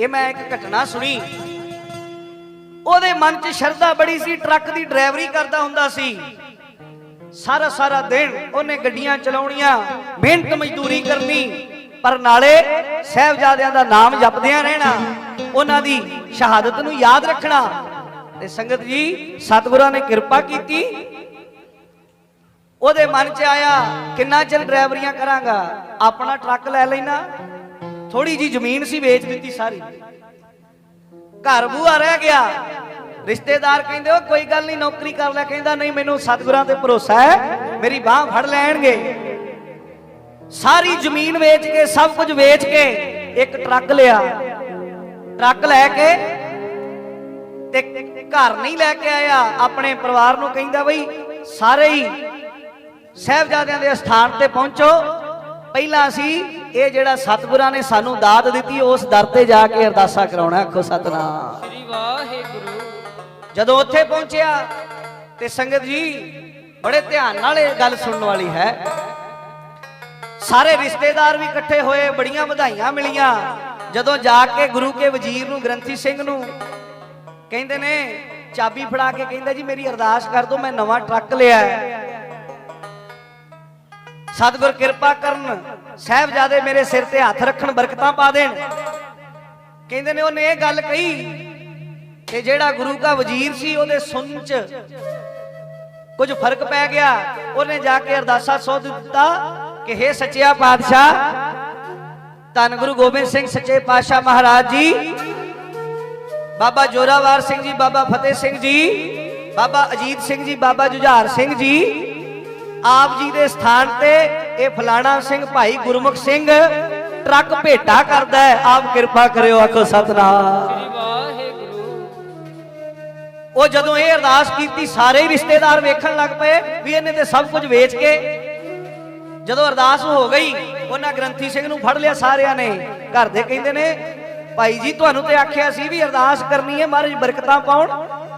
ਇਹ ਮੈਂ ਇੱਕ ਘਟਨਾ ਸੁਣੀ। ਉਹਦੇ ਮਨ 'ਚ ਸ਼ਰਧਾ ਬੜੀ ਸੀ, ਟਰੱਕ ਦੀ ਡਰਾਈਵਰੀ ਕਰਦਾ ਹੁੰਦਾ ਸੀ। ਸਾਰਾ ਸਾਰਾ ਦਿਨ ਉਹਨੇ ਗੱਡੀਆਂ ਚਲਾਉਣੀਆਂ, ਮਿਹਨਤ ਮਜ਼ਦੂਰੀ ਕਰਨੀ, ਪਰ ਨਾਲੇ ਸਹਿਬਜ਼ਾਦਿਆਂ ਦਾ ਨਾਮ ਜਪਦਿਆਂ ਰਹਿਣਾ, ਉਹਨਾਂ ਦੀ ਸ਼ਹਾਦਤ ਨੂੰ ਯਾਦ ਰੱਖਣਾ। ਤੇ ਸੰਗਤ ਜੀ, ਸਤਿਗੁਰਾਂ ਨੇ ਕਿਰਪਾ ਕੀਤੀ। ਉਹਦੇ ਮਨ 'ਚ ਆਇਆ, ਕਿੰਨਾ ਚਿਰ ਡਰਾਈਵਰੀਆਂ ਕਰਾਂਗਾ? ਆਪਣਾ ਟਰੱਕ ਲੈ ਲੈਣਾ। ਥੋੜੀ ਜੀ ਜ਼ਮੀਨ ਸੀ, ਵੇਚ ਦਿੱਤੀ ਸਾਰੀ। ਘਰ ਬੂਆ ਰਹਿ ਗਿਆ। ਰਿਸ਼ਤੇਦਾਰ ਕਹਿੰਦੇ ਉਹ ਕੋਈ ਗੱਲ ਨਹੀਂ, ਨੌਕਰੀ ਕਰ ਲੈ। ਕਹਿੰਦਾ, ਨਹੀਂ, ਮੈਨੂੰ ਸਤਿਗੁਰਾਂ ਤੇ ਭਰੋਸਾ ਹੈ, ਮੇਰੀ ਬਾਹ ਫੜ ਲੈਣਗੇ। ਸਾਰੀ ਜ਼ਮੀਨ ਵੇਚ ਕੇ, ਸਭ ਕੁਝ ਵੇਚ ਕੇ ਇੱਕ ਟਰੱਕ ਲਿਆ। ਟਰੱਕ ਲੈ ਕੇ ਤੇ ਘਰ ਨਹੀਂ ਲੈ ਕੇ ਆਇਆ। ਆਪਣੇ ਪਰਿਵਾਰ ਨੂੰ ਕਹਿੰਦਾ, ਬਈ, ਸਾਰੇ ਹੀ ਸਹਿਬਜ਼ਾਦਿਆਂ ਦੇ ਸਥਾਨ ਤੇ ਪਹੁੰਚੋ। ਪਹਿਲਾਂ ਅਸੀਂ ਇਹ ਜਿਹੜਾ ਸਤਿਗੁਰਾਂ ਨੇ ਸਾਨੂੰ ਦਾਤ ਦਿੱਤੀ ਉਸ ਦਰ ਤੇ ਜਾ ਕੇ ਅਰਦਾਸਾ ਕਰਾਉਣਾ ਆਖੋ ਸਤਨਾਮ। ਸ੍ਰੀ ਵਾਹਿਗੁਰੂ। ਜਦੋਂ ਉੱਥੇ ਪਹੁੰਚਿਆ ਤੇ ਸੰਗਤ ਜੀ ਬੜੇ ਧਿਆਨ ਨਾਲ ਇਹ ਗੱਲ ਸੁਣਨ ਵਾਲੀ ਹੈ। ਸਾਰੇ ਰਿਸ਼ਤੇਦਾਰ ਵੀ ਇਕੱਠੇ ਹੋਏ ਬੜੀਆਂ ਵਧਾਈਆਂ ਮਿਲੀਆਂ। ਜਦੋਂ ਜਾ ਕੇ ਗੁਰੂ ਕੇ ਵਜ਼ੀਰ ਨੂੰ ਗ੍ਰੰਥੀ ਸਿੰਘ ਨੂੰ ਕਹਿੰਦੇ ਨੇ ਚਾਬੀ ਫੜਾ ਕੇ ਕਹਿੰਦਾ ਜੀ ਮੇਰੀ ਅਰਦਾਸ ਕਰ ਦਿਓ ਮੈਂ ਨਵਾਂ ਟਰੱਕ ਲਿਆ ਸਤਿਗੁਰ ਕਿਰਪਾ ਕਰਨ ਸਾਹਿਬਜ਼ਾਦੇ ਮੇਰੇ ਸਿਰ ਤੇ ਹੱਥ ਰੱਖਣ ਬਰਕਤਾਂ ਪਾ ਦੇਣ। ਕਹਿੰਦੇ ਨੇ ਉਹਨੇ ਇਹ ਗੱਲ ਕਹੀ ਕਿ ਜਿਹੜਾ ਗੁਰੂ ਦਾ ਵਜ਼ੀਰ ਸੀ, ਉਹਦੇ ਸੁਣ ਚ ਕੁਝ ਫ਼ਰਕ ਪੈ ਗਿਆ। ਉਹਨੇ ਜਾ ਕੇ ਅਰਦਾਸਾ ਸੋਧ ਦਿੱਤਾ ਕਿ हे ਸੱਚਿਆ ਪਾਤਸ਼ਾਹ, ਧੰਨ ਗੁਰੂ ਗੋਬਿੰਦ ਸਿੰਘ, ਸੱਚੇ ਪਾਤਸ਼ਾਹ ਮਹਾਰਾਜ ਜੀ, ਬਾਬਾ ਜੋਰਾਵਰ ਸਿੰਘ ਜੀ, ਬਾਬਾ ਫਤਿਹ ਸਿੰਘ ਜੀ, ਬਾਬਾ ਅਜੀਤ ਸਿੰਘ ਜੀ, ਬਾਬਾ ਜੁਝਾਰ ਸਿੰਘ ਜੀ, ਆਪ ਜੀ ਦੇ ਸਥਾਨ ਤੇ ਇਹ ਫਲਾਣਾ ਸਿੰਘ ਭਾਈ ਗੁਰਮੁਖ ਸਿੰਘ ਟਰੱਕ ਭੇਟਾ ਕਰਦਾ ਹੈ। ਆਪ ਕਿਰਪਾ ਕਰਿਓ ਆਖੋ ਸਤਨਾਮ। ਸ੍ਰੀ ਵਾਹਿਗੁਰੂ ਉਹ ਜਦੋਂ ਇਹ ਅਰਦਾਸ ਕੀਤੀ, ਸਾਰੇ ਹੀ ਰਿਸ਼ਤੇਦਾਰ ਵੇਖਣ ਲੱਗ ਪਏ ਵੀ ਇਹਨੇ ਤੇ ਸਭ ਕੁਝ ਵੇਚ ਕੇ ਜਦੋਂ ਅਰਦਾਸ ਹੋ ਗਈ, ਉਹਨਾਂ ਗ੍ਰੰਥੀ ਸਿੰਘ ਨੂੰ ਫੜ ਲਿਆ ਸਾਰਿਆਂ ਨੇ। ਘਰ ਦੇ ਕਹਿੰਦੇ ਨੇ, ਭਾਈ ਜੀ, ਤੁਹਾਨੂੰ ਤੇ ਆਖਿਆ ਸੀ ਵੀ ਅਰਦਾਸ ਕਰਨੀ ਹੈ, ਮਹਾਰਾਜ ਬਰਕਤਾਂ ਪਾਉਣ।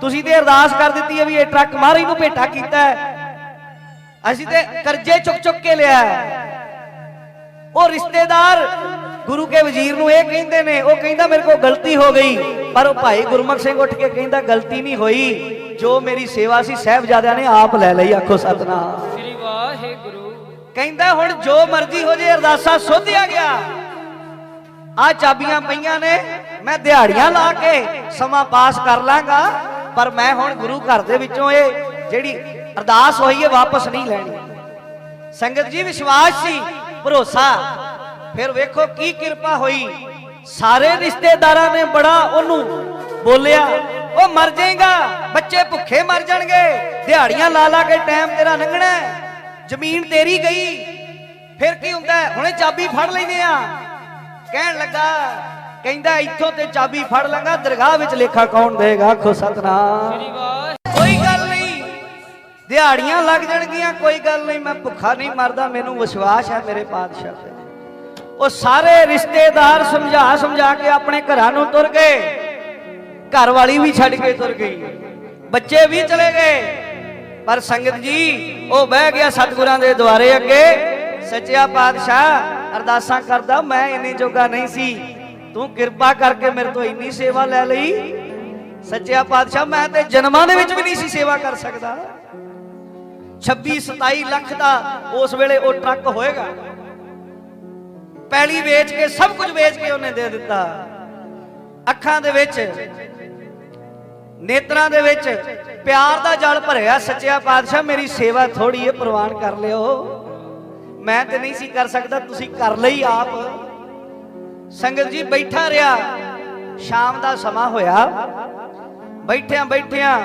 ਤੁਸੀਂ ਤੇ ਅਰਦਾਸ ਕਰ ਦਿੱਤੀ ਹੈ ਵੀ ਇਹ ਟਰੱਕ ਮਹਾਰਾਜ ਨੂੰ ਭੇਟਾ ਕੀਤਾ ਹੈ। ਅਸੀਂ ਤੇ ਕਰਜ਼ੇ ਚੁੱਕ ਚੁੱਕ ਕੇ ਲਿਆ। ਉਹ ਰਿਸ਼ਤੇਦਾਰ ਗੁਰੂ ਕੇ ਵਜ਼ੀਰ ਨੂੰ ਇਹ ਕਹਿੰਦੇ ਨੇ ਉਹ ਕਹਿੰਦਾ ਮੇਰੇ ਕੋਲ ਗਲਤੀ ਹੋ ਗਈ ਪਰ ਉਹ ਭਾਈ ਗੁਰਮੁਖ ਸਿੰਘ ਉੱਠ ਕੇ ਕਹਿੰਦਾ ਗਲਤੀ ਨਹੀਂ ਹੋਈ ਜੋ ਮੇਰੀ ਸੇਵਾ ਸੀ ਸਾਹਿਬਜ਼ਾਦਿਆਂ ਨੇ ਆਪ ਲੈ ਲਈ ਆਖੋ ਸਤਨਾਮ। ਸ੍ਰੀ ਵਾਹਿਗੁਰੂ। ਕਹਿੰਦਾ ਹੁਣ ਜੋ ਮਰਜ਼ੀ ਹੋ ਜੇ ਅਰਦਾਸਾ ਸੋਧਿਆ ਗਿਆ। ਆ ਚਾਬੀਆਂ ਪਈਆਂ ਨੇ ਮੈਂ ਦਿਹਾੜੀਆਂ ਲਾ ਕੇ ਸਮਾਂ ਪਾਸ ਕਰ ਲਾਂਗਾ ਪਰ ਮੈਂ ਹੁਣ ਗੁਰੂ ਘਰ ਦੇ ਵਿੱਚੋਂ ਇਹ ਜਿਹੜੀ ਅਰਦਾਸ ਹੋਈ ਹੈ ਵਾਪਸ ਨਹੀਂ ਲੈਣੀ। ਸੰਗਤ ਜੀ, ਵਿਸ਼ਵਾਸ ਸੀ, ਭਰੋਸਾ। ਫਿਰ ਵੇਖੋ ਕੀ ਕਿਰਪਾ ਹੋਈ। ਸਾਰੇ ਰਿਸ਼ਤੇਦਾਰਾਂ ਨੇ ਬੜਾ ਉਹਨੂੰ ਬੋਲਿਆ, ਉਹ ਮਰ ਜਾਏਗਾ, ਬੱਚੇ ਭੁੱਖੇ ਮਰ ਜਾਣਗੇ, ਦਿਹਾੜੀਆਂ ਲਾ ਲਾ ਕੇ ਟਾਈਮ ਤੇਰਾ ਲੰਘਣਾ ਜ਼ਮੀਨ ਤੇਰੀ ਗਈ। ਫਿਰ ਕੀ ਹੁੰਦਾ ਹੁਣੇ ਚਾਬੀ ਫੜ ਲੈਨੇ ਆ ਕਹਿਣ ਲੱਗਾ, ਕਹਿੰਦਾ, ਇੱਥੋਂ ਤੇ ਚਾਬੀ ਫੜ ਲਾਂਗਾ, ਦਰਗਾਹ ਵਿੱਚ ਲੇਖਾ ਕੌਣ ਦੇਗਾ ਆਖੋ ਸਤਨਾਮ। ਸ੍ਰੀ ਵਾਹਿ ਦਿਹਾੜੀਆਂ ਲੱਗ ਜਾਣਗੀਆਂ, ਕੋਈ ਗੱਲ ਨਹੀਂ, ਮੈਂ ਭੁੱਖਾ ਨਹੀਂ ਮਰਦਾ, ਮੈਨੂੰ ਵਿਸ਼ਵਾਸ ਹੈ ਮੇਰੇ ਪਾਤਸ਼ਾਹ ਤੇ। ਉਹ ਸਾਰੇ ਰਿਸ਼ਤੇਦਾਰ ਸਮਝਾ ਸਮਝਾ ਕੇ ਆਪਣੇ ਘਰਾਂ ਨੂੰ ਤੁਰ ਗਏ। ਘਰ ਵਾਲੀ ਵੀ ਛੱਡ ਕੇ ਤੁਰ ਗਈ। ਬੱਚੇ ਵੀ ਚਲੇ ਗਏ। ਪਰ ਸੰਗਤ ਜੀ, ਉਹ ਬਹਿ ਗਿਆ ਸਤਿਗੁਰਾਂ ਦੇ ਦੁਆਰੇ ਅੱਗੇ। ਸੱਚਿਆ ਪਾਤਸ਼ਾਹ, ਅਰਦਾਸਾਂ ਕਰਦਾ, ਮੈਂ ਇੰਨੇ ਜੋਗਾ ਨਹੀਂ ਸੀ। ਤੂੰ ਕਿਰਪਾ ਕਰਕੇ ਮੇਰੇ ਤੋਂ ਇੰਨੀ ਸੇਵਾ ਲੈ ਲਈ। ਸੱਚਿਆ ਪਾਤਸ਼ਾਹ, ਮੈਂ ਤੇ ਜਨਮਾਂ ਦੇ ਵਿੱਚ ਵੀ ਨਹੀਂ ਸੀ ਸੇਵਾ ਕਰ ਸਕਦਾ। 26 27 ਲੱਖ ਦਾ ਉਸ ਵੇਲੇ ਉਹ ਟਰੱਕ ਹੋਏਗਾ। ਪੈਲੀ ਵੇਚ ਕੇ, ਸਭ ਕੁਝ ਵੇਚ ਕੇ ਉਹਨੇ ਦੇ ਦਿੱਤਾ। ਅੱਖਾਂ ਦੇ ਵਿੱਚ, ਨੇਤਰਾਂ ਦੇ ਵਿੱਚ ਪਿਆਰ ਦਾ ਜਲ ਭਰਿਆ। ਸੱਚਿਆ ਪਾਤਸ਼ਾਹ, ਮੇਰੀ ਸੇਵਾ ਥੋੜੀ ਹੈ ਪ੍ਰਵਾਨ ਕਰ ਲਿਓ। ਮੈਂ ਤੇ ਨਹੀਂ ਸੀ ਕਰ ਸਕਦਾ, ਤੁਸੀਂ ਕਰ ਲਈ ਆਪ। ਸੰਗਤ ਜੀ ਬੈਠਾ ਰਿਹਾ। ਸ਼ਾਮ ਦਾ ਸਮਾਂ ਹੋਇਆ। ਬੈਠਿਆਂ ਬੈਠਿਆਂ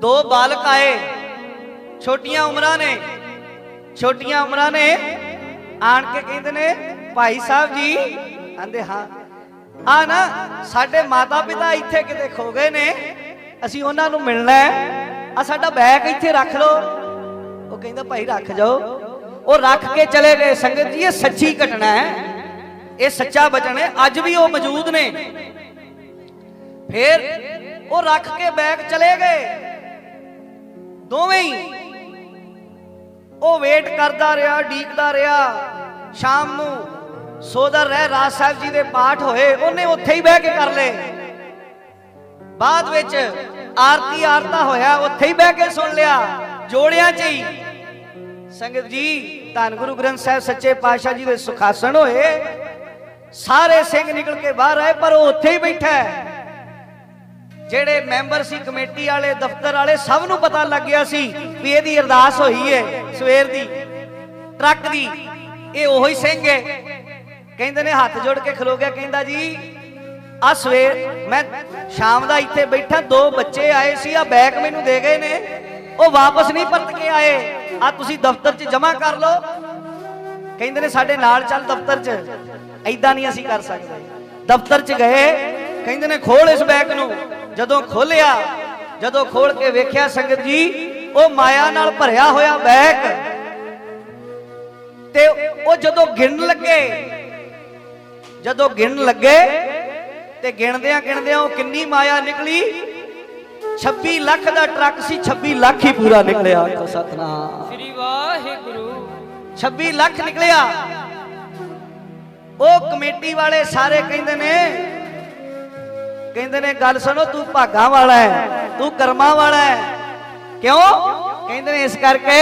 ਦੋ ਬਾਲਕ ਆਏ। ਛੋਟੀਆਂ ਉਮਰਾਂ ਨੇ। ਛੋਟੀਆਂ ਉਮਰਾਂ ਨੇ। ਆਣ ਕੇ ਕਹਿੰਦੇ ਨੇ, ਭਾਈ ਸਾਹਿਬ ਜੀ। ਕਹਿੰਦੇ ਹਾਂ। ਆ ਨਾ, ਸਾਡੇ ਮਾਤਾ ਪਿਤਾ ਇੱਥੇ ਕਿਤੇ ਖੋ ਗਏ ਨੇ। ਅਸੀਂ ਉਹਨਾਂ ਨੂੰ ਮਿਲਣਾ ਹੈ। ਆ ਸਾਡਾ ਬੈਗ ਇੱਥੇ ਰੱਖ ਲਓ। ਉਹ ਕਹਿੰਦਾ, ਭਾਈ ਰੱਖ ਜਾਓ। ਉਹ ਰੱਖ ਕੇ ਚਲੇ ਗਏ। ਸੰਗਤ ਜੀ, ਇਹ ਸੱਚੀ ਘਟਨਾ ਹੈ। ਇਹ ਸੱਚਾ ਬਚਨ ਹੈ। ਅੱਜ ਵੀ ਉਹ ਮੌਜੂਦ ਨੇ। ਫਿਰ ਉਹ ਰੱਖ ਕੇ ਬੈਗ ਚਲੇ ਗਏ। ਦੋਵੇਂ ਹੀ ਉਹ ਵੇਟ ਕਰਦਾ ਰਿਹਾ, ਡੀਕਦਾ ਰਿਹਾ। ਸ਼ਾਮ ਨੂੰ ਸੋਦਰ ਰਹਿ ਰਾਜ ਸਾਹਿਬ ਜੀ ਦੇ ਪਾਠ ਹੋਏ, ਉਹਨੇ ਉੱਥੇ ਹੀ ਬਹਿ ਕੇ ਕਰ ਲਏ। ਬਾਅਦ ਵਿੱਚ ਆਰਤੀ ਆਰਤਾ ਹੋਇਆ, ਉੱਥੇ ਹੀ ਬਹਿ ਕੇ ਸੁਣ ਲਿਆ, ਜੋੜਿਆਂ 'ਚ ਹੀ। ਸੰਗਤ ਜੀ, ਧੰਨ ਗੁਰੂ ਗ੍ਰੰਥ ਸਾਹਿਬ ਸੱਚੇ ਪਾਤਸ਼ਾਹ ਜੀ ਦੇ ਸੁਖਾਸਣ ਹੋਏ। ਸਾਰੇ ਸਿੰਘ ਨਿਕਲ ਕੇ ਬਾਹਰ ਆਏ, ਪਰ ਉਹ ਉੱਥੇ ਹੀ ਬੈਠਾ ਹੈ। ਜਿਹੜੇ ਮੈਂਬਰ ਸੀ, ਕਮੇਟੀ ਵਾਲੇ, ਦਫ਼ਤਰ ਵਾਲੇ, ਸਭ ਨੂੰ ਪਤਾ ਲੱਗ ਗਿਆ ਸੀ ਵੀ ਇਹਦੀ ਅਰਦਾਸ ਹੋਈ ਹੈ ਸਵੇਰ ਦੀ, ਟਰੱਕ ਦੀ, ਇਹ ਉਹੀ ਸਿੰਘ ਹੈ। ਕਹਿੰਦੇ ਨੇ ਹੱਥ ਜੋੜ ਕੇ ਖਲੋ ਗਿਆ, ਕਹਿੰਦਾ ਜੀ ਆ ਸਵੇਰ ਮੈਂ ਸ਼ਾਮ ਦਾ ਇੱਥੇ ਬੈਠਾ, ਦੋ ਬੱਚੇ ਆਏ ਸੀ ਆ ਬੈਗ ਮੈਨੂੰ ਦੇ ਗਏ ਨੇ, ਉਹ ਵਾਪਸ ਨਹੀਂ ਪਰਤ ਕੇ ਆਏ। ਆ ਤੁਸੀਂ ਦਫ਼ਤਰ 'ਚ ਜਮ੍ਹਾਂ ਕਰ ਲਓ। ਕਹਿੰਦੇ ਨੇ ਸਾਡੇ ਨਾਲ ਚੱਲ ਦਫ਼ਤਰ 'ਚ ਐਦਾਂ ਨਹੀਂ ਅਸੀਂ ਕਰ ਸਕਦੇ। ਦਫ਼ਤਰ 'ਚ ਗਏ, ਕਹਿੰਦੇ ਨੇ ਖੋਲ ਇਸ ਬੈਗ ਨੂੰ। ਜਦੋਂ ਖੋਲਿਆ, ਜਦੋਂ ਖੋਲ ਕੇ ਵੇਖਿਆ ਸੰਗਤ ਜੀ ਉਹ ਮਾਇਆ ਨਾਲ ਭਰਿਆ ਹੋਇਆ ਬੈਗ। ਤੇ ਉਹ ਜਦੋਂ ਗਿਣਨ ਲੱਗੇ ਜਦੋਂ ਗਿਣਨ ਲੱਗੇ ਤੇ ਗਿਣਦਿਆਂ ਗਿਣਦਿਆਂ ਉਹ ਕਿੰਨੀ ਮਾਇਆ ਨਿਕਲੀ? 26 ਲੱਖ ਦਾ ਟਰੱਕ ਸੀ 26 ਲੱਖ ਹੀ ਪੂਰਾ ਨਿਕਲਿਆ। ਸਤਨਾਮ ਸ੍ਰੀ ਵਾਹਿਗੁਰੂ। 26 ਲੱਖ ਨਿਕਲਿਆ। ਉਹ ਕਮੇਟੀ ਵਾਲੇ ਸਾਰੇ ਕਹਿੰਦੇ ਨੇ ਕਹਿੰਦੇ ਨੇ ਗੱਲ ਸੁਣੋ ਤੂੰ ਭਾਗਾਂ ਵਾਲਾ ਹੈ ਤੂੰ ਕਰਮਾਂ ਵਾਲਾ ਹੈ ਕਿਉਂ? ਕਹਿੰਦੇ ਨੇ ਇਸ ਕਰਕੇ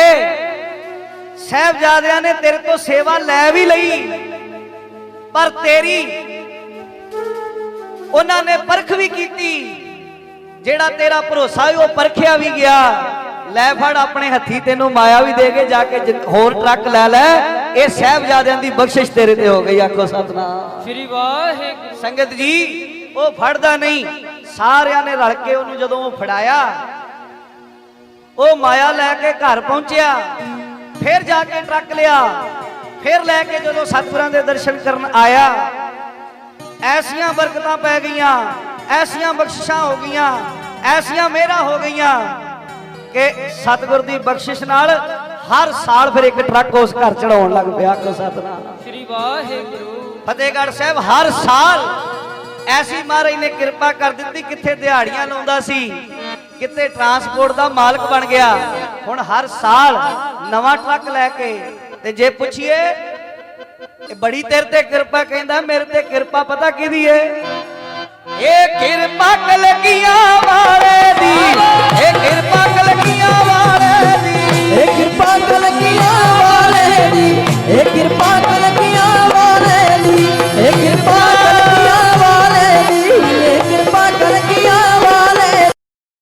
ਸਹਿਬਜ਼ਾਦਿਆਂ ਨੇ ਤੇਰੇ ਤੋਂ ਸੇਵਾ ਲੈ ਵੀ ਲਈ। ਪਰ ਤੇਰੀ ਉਹਨਾਂ ਨੇ ਪਰਖ ਵੀ ਕੀਤੀ। ਜਿਹੜਾ ਤੇਰਾ ਭਰੋਸਾ ਉਹ ਪਰਖਿਆ ਵੀ ਗਿਆ। ਲੈ ਫੜ ਆਪਣੇ ਹੱਥੀ ਤੈਨੂੰ ਮਾਇਆ ਵੀ ਦੇ ਕੇ ਜਾ ਕੇ ਹੋਰ ਟਰੱਕ ਲੈ ਲੈ। ਇਹ ਸਹਿਬਜ਼ਾਦਿਆਂ ਦੀ ਬਖਸ਼ਿਸ਼ ਤੇਰੇ ਤੇ ਹੋ ਗਈ ਆਖੋ ਸਤਨਾਮ। ਸ੍ਰੀ ਵਾਹਿਗੁਰੂ। ਸੰਗਤ ਜੀ ਉਹ ਫੜਦਾ ਨਹੀਂ। ਸਾਰਿਆਂ ਨੇ ਰਲ ਕੇ ਉਹਨੂੰ ਜਦੋਂ ਉਹ ਫੜਾਇਆ ਉਹ ਮਾਇਆ ਲੈ ਕੇ ਘਰ ਪਹੁੰਚਿਆ ਫਿਰ ਜਾ ਕੇ ਟਰੱਕ ਲਿਆ। ਫਿਰ ਲੈ ਕੇ ਜਦੋਂ ਸਤਿਗੁਰਾਂ ਦੇ ਦਰਸ਼ਨ ਕਰਨ ਆਇਆ ਐਸੀਆਂ ਬਰਕਤਾਂ ਪੈ ਗਈਆਂ ਐਸੀਆਂ ਬਖਸ਼ਿਸ਼ਾਂ ਹੋ ਗਈਆਂ ਐਸੀਆਂ ਮਿਹਰਾਂ ਹੋ ਗਈਆਂ ਕਿ ਸਤਿਗੁਰ ਦੀ ਬਖਸ਼ਿਸ਼ ਨਾਲ ਹਰ ਸਾਲ ਫਿਰ ਇੱਕ ਟਰੱਕ ਉਸ ਘਰ ਚੜਾਉਣ ਲੱਗ ਪਿਆ ਆਖੋ ਸਤਨਾਮ। ਸ੍ਰੀ ਵਾਹਿਗੁਰੂ। ਫਤਿਹਗੜ੍ਹ ਸਾਹਿਬ ਹਰ ਸਾਲ ਐਸੀ ਮਹਾਰਾਜ ਨੇ ਕਿਰਪਾ ਕਰ ਦਿੱਤੀ ਕਿੱਥੇ ਦਿਹਾੜੀਆਂ ਲਾਉਂਦਾ ਸੀ ਕਿਤੇ ਟਰਾਂਸਪੋਰਟ ਦਾ ਮਾਲਕ ਬਣ ਗਿਆ। ਹੁਣ ਹਰ ਸਾਲ ਨਵਾਂ ਟਰੱਕ ਲੈ ਕੇ ਤੇ ਜੇ ਪੁੱਛੀਏ, ਇਹ ਬੜੀ ਤੇਰੇ ਤੇ ਕਿਰਪਾ ਕਹਿੰਦਾ, ਮੇਰੇ ਤੇ ਕਿਰਪਾ ਪਤਾ ਕਿਹਦੀ ਏ? ਇਹ ਕਿਰਪਾ ਕਲਗੀਆਂ ਵਾਲੇ ਦੀ।